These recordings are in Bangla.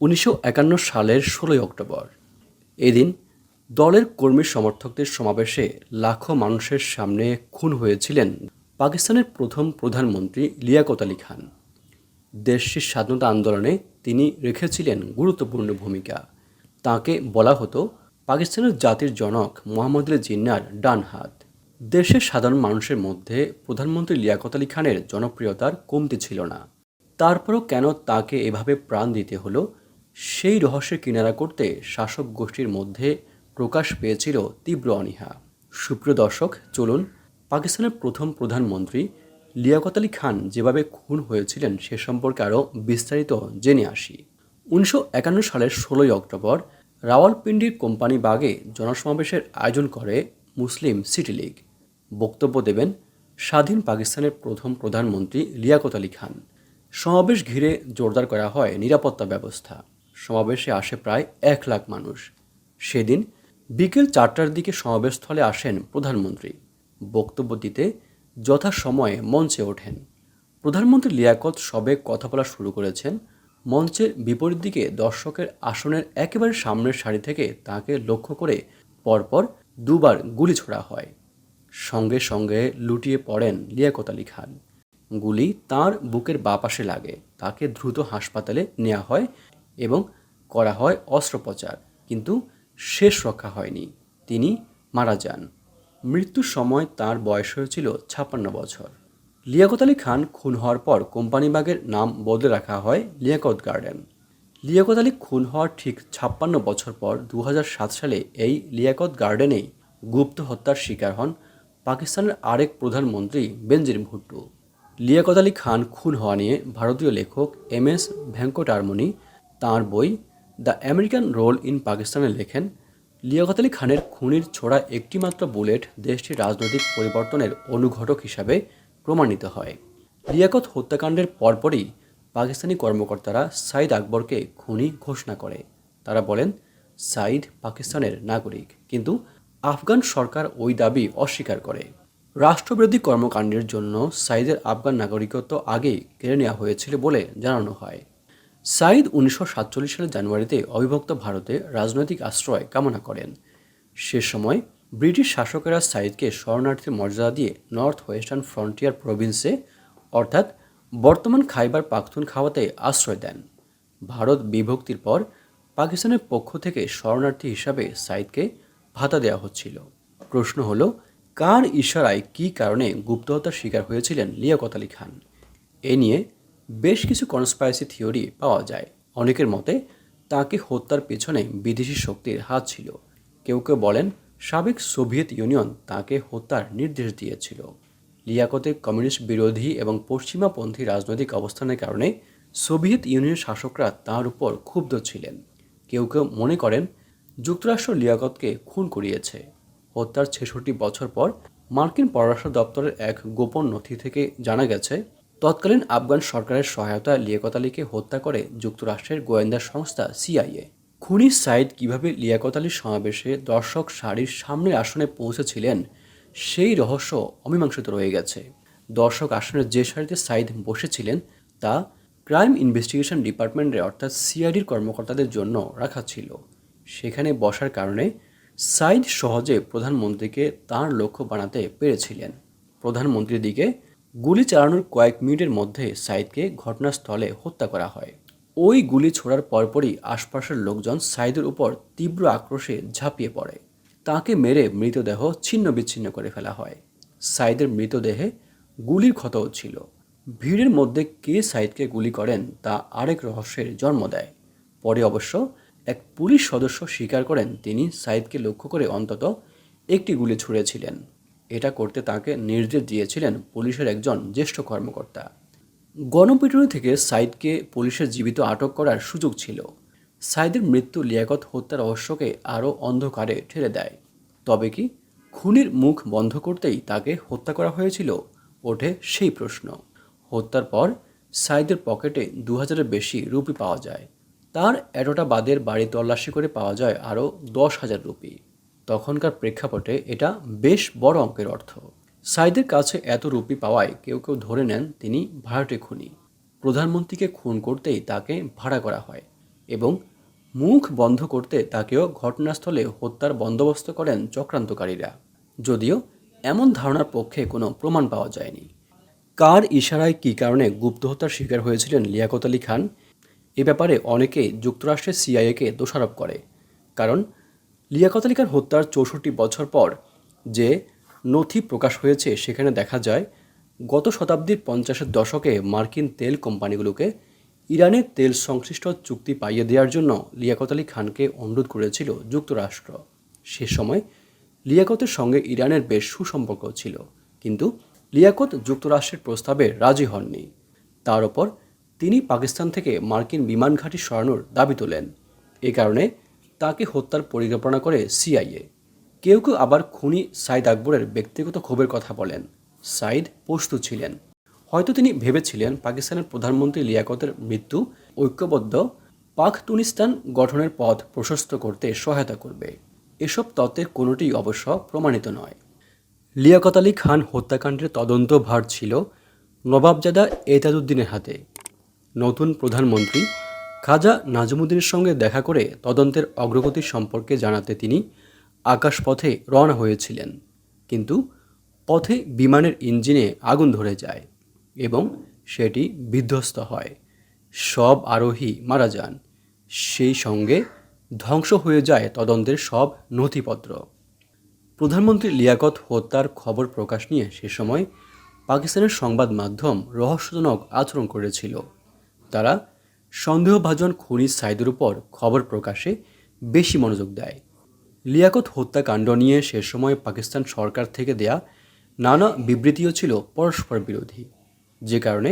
উনিশশো একান্ন সালের ষোলোই অক্টোবর। এদিন দলের কর্মী সমর্থকদের সমাবেশে লাখো মানুষের সামনে খুন হয়েছিলেন পাকিস্তানের প্রথম প্রধানমন্ত্রী লিয়াকত আলী খান। দেশটির স্বাধীনতা আন্দোলনে তিনি রেখেছিলেন গুরুত্বপূর্ণ ভূমিকা। তাকে বলা হতো পাকিস্তানের জাতির জনক মোহাম্মদ আলী জিন্নার ডান হাত। দেশের সাধারণ মানুষের মধ্যে প্রধানমন্ত্রী লিয়াকত আলী খানের জনপ্রিয়তার কমতি ছিল না। তারপরও কেন তাকে এভাবে প্রাণ দিতে হলো সেই রহস্যের কিনারা করতে শাসক গোষ্ঠীর মধ্যে প্রকাশ পেয়েছিল তীব্র অনীহা। সুপ্রিয় দর্শক, চলুন পাকিস্তানের প্রথম প্রধানমন্ত্রী লিয়াকত আলী খান যেভাবে খুন হয়েছিলেন সে সম্পর্কে আরও বিস্তারিত জেনে আসি। উনিশশো একান্ন সালের ষোলোই অক্টোবর রাওয়ালপিন্ডির কোম্পানি বাগে জনসমাবেশের আয়োজন করে মুসলিম সিটি লীগ। বক্তব্য দেবেন স্বাধীন পাকিস্তানের প্রথম প্রধানমন্ত্রী লিয়াকত আলী খান। সমাবেশ ঘিরে জোরদার করা হয় নিরাপত্তা ব্যবস্থা। সমাবেশে আসে প্রায় এক লাখ মানুষ। সেদিন বিকেল চারটার দিকে সমাবেশস্থলে আসেন প্রধানমন্ত্রী। বক্তব্য দিতে যথাসময়ে মঞ্চে ওঠেন। প্রধানমন্ত্রী লিয়াকত সবে কথা বলা শুরু করেছেন। মঞ্চের বিপরীত দিকে দর্শকের আসনের একেবারে সামনের সারি থেকে তাকে লক্ষ্য করে পরপর দুবার গুলি ছোড়া হয়। সঙ্গে সঙ্গে লুটিয়ে পড়েন লিয়াকত আলী খান। গুলি তার বুকের বাপাশে লাগে। তাকে দ্রুত হাসপাতালে নেওয়া হয় এবং করা হয় অস্ত্রোপচার, কিন্তু শেষ রক্ষা হয়নি। তিনি মারা যান। মৃত্যুর সময় তার বয়স হয়েছিল ছাপ্পান্ন বছর। লিয়াকত আলী খান খুন হওয়ার পর কোম্পানিবাগের নাম বদলে রাখা হয় লিয়াকত গার্ডেন। লিয়াকত আলী খুন হওয়ার ঠিক ছাপ্পান্ন বছর পর দু হাজার সাত সালে এই লিয়াকত গার্ডেনেই গুপ্ত হত্যার শিকার হন পাকিস্তানের আরেক প্রধানমন্ত্রী বেনজির ভুট্টো। লিয়াকত আলী খান খুন হওয়া নিয়ে ভারতীয় লেখক এম এস ভেঙ্কটারমণি তাঁর বই দ্য আমেরিকান রোল ইন পাকিস্তানে লেখেন, লিয়াকত আলী খানের খুনির ছোড়া একটিমাত্র বুলেট দেশটির রাজনৈতিক পরিবর্তনের অনুঘটক হিসাবে প্রমাণিত হয়। লিয়াকত হত্যাকাণ্ডের পরপরই পাকিস্তানি কর্মকর্তারা সাইদ আকবরকে খুনি ঘোষণা করে। তারা বলেন, সাইদ পাকিস্তানের নাগরিক, কিন্তু আফগান সরকার ওই দাবি অস্বীকার করে। রাষ্ট্রবিরোধী কর্মকাণ্ডের জন্য সাইদের আফগান নাগরিকত্ব আগেই কেড়ে নেওয়া হয়েছিল বলে জানানো হয়। সাইদ উনিশশো সাতচল্লিশ সালের জানুয়ারিতে অবিভক্ত ভারতে রাজনৈতিক আশ্রয় কামনা করেন। সে সময় ব্রিটিশ শাসকেরা সাইদকে শরণার্থীর মর্যাদা দিয়ে নর্থ ওয়েস্টার্ন ফ্রন্টিয়ার প্রভিন্সে, অর্থাৎ বর্তমান খাইবার পাখতুন খাওয়াতে আশ্রয় দেন। ভারত বিভক্তির পর পাকিস্তানের পক্ষ থেকে শরণার্থী হিসাবে সাইদকে ভাতা দেওয়া হচ্ছিল। প্রশ্ন হলো, কার ইশারায় কী কারণে গুপ্তহত্যার শিকার হয়েছিলেন লিয়াকত আলী খান? এ নিয়ে বেশ কিছু কনস্পাইসি থিওরি পাওয়া যায়। অনেকের মতে, তাকে হত্যার পেছনে বিদেশি শক্তির হাত ছিল। কেউ কেউ বলেন, সাবেক সোভিয়েত ইউনিয়ন তাকে হত্যার নির্দেশ দিয়েছিল। লিয়াকতে কমিউনিস্ট বিরোধী এবং পশ্চিমাপন্থী রাজনৈতিক অবস্থানের কারণে সোভিয়েত ইউনিয়নের শাসকরা তার উপর ক্ষুব্ধ ছিলেন। কেউ কেউ মনে করেন, যুক্তরাষ্ট্র লিয়াকতকে খুন করিয়েছে। হত্যার ছেষট্টি বছর পর মার্কিন পররাষ্ট্র দপ্তরের এক গোপন নথি থেকে জানা গেছে তৎকালীন আফগান সরকারের সহায়তা লিয়াকত আলীকে হত্যা করে যুক্তরাষ্ট্রের গোয়েন্দা সংস্থা সিআইএ। খুনি সাইদ কীভাবে লিয়াকত আলীর সমাবেশে দর্শক সারির সামনের আসনে পৌঁছেছিলেন, সেই রহস্য অমীমাংসিত রয়ে গেছে। দর্শক আসনের যে সারিতে সাইদ বসেছিলেন, তা ক্রাইম ইনভেস্টিগেশন ডিপার্টমেন্টের অর্থাৎ সিআইডির কর্মকর্তাদের জন্য রাখা ছিল। সেখানে বসার কারণে সাইদ সহজে প্রধানমন্ত্রীকে তার লক্ষ্য বানাতে পেরেছিলেন। প্রধানমন্ত্রীর দিকে গুলি চালানোর কয়েক মিনিটের মধ্যে সাইদকে ঘটনাস্থলে হত্যা করা হয়। ওই গুলি ছোড়ার পরপরই আশপাশের লোকজন সাইদের উপর তীব্র আক্রোশে ঝাঁপিয়ে পড়ে। তাকে মেরে মৃতদেহ ছিন্ন বিচ্ছিন্ন করে ফেলা হয়। সাইদের মৃতদেহে গুলির ক্ষতও ছিল। ভিড়ের মধ্যে কে সাইদকে গুলি করেন তা আরেক রহস্যের জন্ম দেয়। পরে অবশ্য এক পুলিশ সদস্য স্বীকার করেন তিনি সাইদকে লক্ষ্য করে অন্তত একটি গুলি ছুঁড়েছিলেন। এটা করতে তাকে নির্দেশ দিয়েছিলেন পুলিশের একজন জ্যেষ্ঠ কর্মকর্তা। গণপিটুনি থেকে সাইদকে পুলিশের জীবিত আটক করার সুযোগ ছিল। সাইদের মৃত্যু, লিয়াকত হত্যার রহস্যকে আরও অন্ধকারে ঠেলে দেয়। তবে কি খুনির মুখ বন্ধ করতেই তাকে হত্যা করা হয়েছিল? ওঠে সেই প্রশ্ন। হত্যার পর সাইদের পকেটে দু হাজারের বেশি রুপি পাওয়া যায়। তার এটোটা বাদের বাড়ি তল্লাশি করে পাওয়া যায় আরও দশ হাজার রুপি। তখনকার প্রেক্ষাপটে এটা বেশ বড় অঙ্কের অর্থ। সাইদের কাছে এত রুপি পাওয়ায় কেউ কেউ ধরে নেন তিনি ভাড়াটে খুনি। প্রধানমন্ত্রীকে খুন করতেই তাকে ভাড়া করা হয় এবং মুখ বন্ধ করতে তাকেও ঘটনাস্থলে হত্যার বন্দোবস্ত করেন চক্রান্তকারীরা। যদিও এমন ধারণার পক্ষে কোনো প্রমাণ পাওয়া যায়নি। কার ইশারায় কী কারণে গুপ্ত হত্যার শিকার হয়েছিলেন লিয়াকত আলী খান? এ ব্যাপারে অনেকে যুক্তরাষ্ট্রের সিআইএকে দোষারোপ করে, কারণ লিয়াকত আলী হত্যার চৌষট্টি বছর পর যে নথি প্রকাশ হয়েছে, সেখানে দেখা যায়, গত শতাব্দীর পঞ্চাশের দশকে মার্কিন তেল কোম্পানিগুলোকে ইরানের তেল সংশ্লিষ্ট চুক্তি পাইয়ে দেওয়ার জন্য লিয়াকত আলী খানকে অনুরোধ করেছিল যুক্তরাষ্ট্র। সে সময় লিয়াকতের সঙ্গে ইরানের বেশ সুসম্পর্ক ছিল, কিন্তু লিয়াকত যুক্তরাষ্ট্রের প্রস্তাবে রাজি হননি। তার ওপর তিনি পাকিস্তান থেকে মার্কিন বিমান ঘাঁটি সরানোর দাবি তোলেন। এ কারণে তাকে হত্যার পরিকল্পনা করে সিআইএ। কেউ কেউ আবার খুনি সাইদ আকবরের ব্যক্তিগত ক্ষোভের কথা বলেন। সাইদ প্রস্তুত ছিলেন। হয়তো তিনি ভেবেছিলেন পাকিস্তানের প্রধানমন্ত্রী লিয়াকতের মৃত্যু ঐক্যবদ্ধ, পাক তুনিস্তান গঠনের পথ প্রশস্ত করতে সহায়তা করবে। এসব তত্ত্বের কোনোটিই অবশ্য প্রমাণিত নয়। লিয়াকত আলী খান হত্যাকাণ্ডের তদন্ত ভার ছিল নবাবজাদা এতাজউদ্দিনের হাতে। নতুন প্রধানমন্ত্রী খাজা নাজমুদ্দিনের সঙ্গে দেখা করে তদন্তের অগ্রগতি সম্পর্কে জানাতে তিনি আকাশপথে রওনা হয়েছিলেন। কিন্তু পথে বিমানের ইঞ্জিনে আগুন ধরে যায় এবং সেটি বিধ্বস্ত হয়। সব আরোহী মারা যান। সেই সঙ্গে ধ্বংস হয়ে যায় তদন্তের সব নথিপত্র। প্রধানমন্ত্রী লিয়াকত হত্যার খবর প্রকাশ নিয়ে সে সময় পাকিস্তানের সংবাদ মাধ্যম রহস্যজনক আচরণ করেছিল। তারা সন্দেহভাজন খুনি সাইদের উপর খবর প্রকাশে বেশি মনোযোগ দেয়। লিয়াকত হত্যাকাণ্ড নিয়ে সে সময় পাকিস্তান সরকার থেকে দেয়া নানা বিবৃতিও ছিল পরস্পর বিরোধী, যে কারণে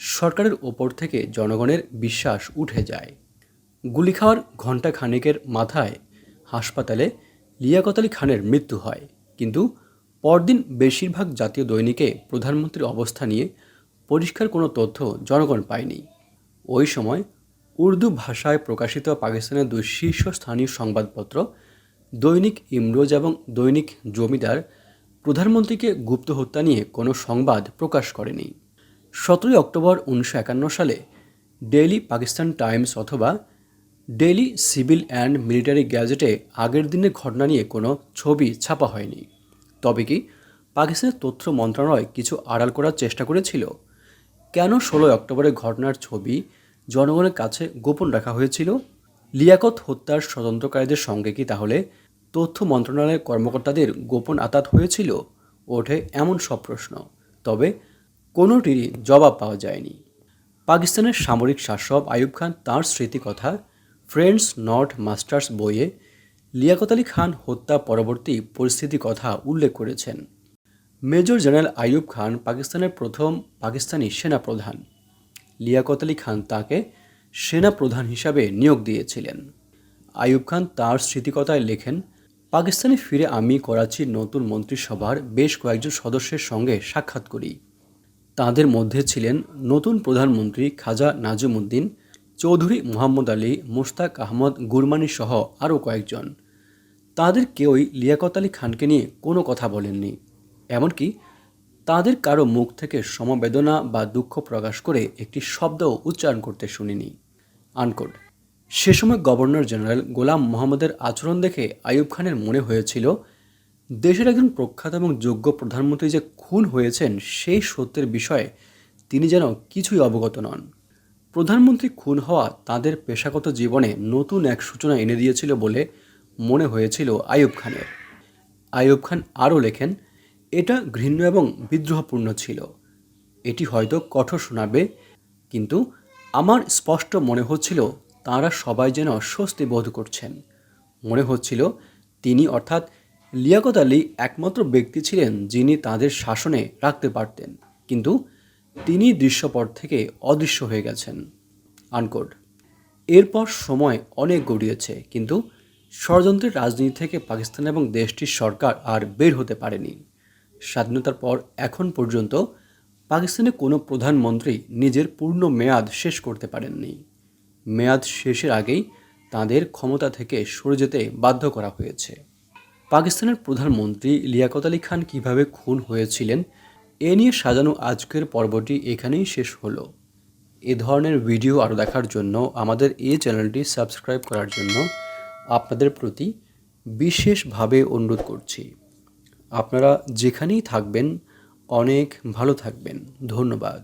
সরকারের ওপর থেকে জনগণের বিশ্বাস উঠে যায়। গুলি খাওয়ার ঘণ্টা খানেকের মাথায় হাসপাতালে লিয়াকত আলী খানের মৃত্যু হয়, কিন্তু পরদিন বেশিরভাগ জাতীয় দৈনিকে প্রধানমন্ত্রীর অবস্থা নিয়ে পরিষ্কার কোনো তথ্য জনগণ পায়নি। ওই সময় উর্দু ভাষায় প্রকাশিত পাকিস্তানের দুই শীর্ষস্থানীয় সংবাদপত্র দৈনিক ইমরোজ এবং দৈনিক জমিদার প্রধানমন্ত্রীকে গুপ্ত হত্যা নিয়ে কোনো সংবাদ প্রকাশ করেনি। সতেরোই অক্টোবর উনিশশো একান্ন সালে ডেইলি পাকিস্তান টাইমস অথবা ডেইলি সিভিল অ্যান্ড মিলিটারি গ্যাজেটে আগের দিনের ঘটনা নিয়ে কোনো ছবি ছাপা হয়নি। তবে কি পাকিস্তানের তথ্য মন্ত্রণালয় কিছু আড়াল করার চেষ্টা করেছিল? কেন ষোলোই অক্টোবরের ঘটনার ছবি জনগণের কাছে গোপন রাখা হয়েছিল? লিয়াকত হত্যার স্বতন্ত্রকারীদের সঙ্গে কি তাহলে তথ্য মন্ত্রণালয়ের কর্মকর্তাদের গোপন আতাত হয়েছিল? ওঠে এমন সব প্রশ্ন। তবে কোনোটিরই জবাব পাওয়া যায়নি। পাকিস্তানের সামরিক শাসক আইয়ুব খান তাঁর স্মৃতিকথা ফ্রেন্ডস নট মাস্টার্স বইয়ে লিয়াকত আলী খান হত্যা পরবর্তী পরিস্থিতি কথা উল্লেখ করেছেন। মেজর জেনারেল আইয়ুব খান পাকিস্তানের প্রথম পাকিস্তানি সেনাপ্রধান। লিয়াকত আলী খান তাকে সেনাপ্রধান হিসাবে নিয়োগ দিয়েছিলেন। আইয়ুব খান তাঁর স্মৃতিকতায় লেখেন, পাকিস্তানে ফিরে আমি করাচির নতুন মন্ত্রিসভার বেশ কয়েকজন সদস্যের সঙ্গে সাক্ষাৎ করি। তাদের মধ্যে ছিলেন নতুন প্রধানমন্ত্রী খাজা নাজিমুদ্দিন, চৌধুরী মোহাম্মদ আলী, মুশতাক আহমদ গুরমানি সহ আরও কয়েকজন। তাদের কেউই লিয়াকত আলী খানকে নিয়ে কোনো কথা বলেননি। এমনকি তাদের কারও মুখ থেকে সমবেদনা বা দুঃখ প্রকাশ করে একটি শব্দও উচ্চারণ করতে শুনিনি। আনকোড সে সময় গভর্নর জেনারেল গোলাম মোহাম্মদের আচরণ দেখে আইয়ুব খানের মনে হয়েছিল, দেশের একজন প্রখ্যাত এবং যোগ্য প্রধানমন্ত্রী যে খুন হয়েছেন সেই সত্যের বিষয়ে তিনি যেন কিছুই অবগত নন। প্রধানমন্ত্রী খুন হওয়া তাদের পেশাগত জীবনে নতুন এক সূচনা এনে দিয়েছিল বলে মনে হয়েছিল আইয়ুব খানের। আইয়ুব খান আরও লেখেন এটা ঘৃণ্য এবং বিদ্রোহপূর্ণ ছিল। এটি হয়তো কঠোর শোনাবে, কিন্তু আমার স্পষ্ট মনে হচ্ছিল তাঁরা সবাই যেন স্বস্তি বোধ করছেন। মনে হচ্ছিল তিনি অর্থাৎ লিয়াকত আলী একমাত্র ব্যক্তি ছিলেন যিনি তাদের শাসনে রাখতে পারতেন, কিন্তু তিনি দৃশ্যপট থেকে অদৃশ্য হয়ে গেছেন। আনকোড এরপর সময় অনেক গড়িয়েছে, কিন্তু ষড়যন্ত্রের রাজনীতি থেকে পাকিস্তান এবং দেশটির সরকার আর বের হতে পারেনি। স্বাধীনতার পর এখন পর্যন্ত পাকিস্তানে কোনো প্রধানমন্ত্রী নিজের পূর্ণ মেয়াদ শেষ করতে পারেননি। মেয়াদ শেষের আগেই তাদের ক্ষমতা থেকে সরে যেতে বাধ্য করা হয়েছে। পাকিস্তানের প্রধানমন্ত্রী লিয়াকত আলী খান কীভাবে খুন হয়েছিলেন, এ নিয়ে সাজানো আজকের পর্বটি এখানেই শেষ হলো। এ ধরনের ভিডিও আরও দেখার জন্য আমাদের এই চ্যানেলটি সাবস্ক্রাইব করার জন্য আপনাদের প্রতি বিশেষভাবে অনুরোধ করছি। আপনারা যেখানেই থাকবেন অনেক ভালো থাকবেন। ধন্যবাদ।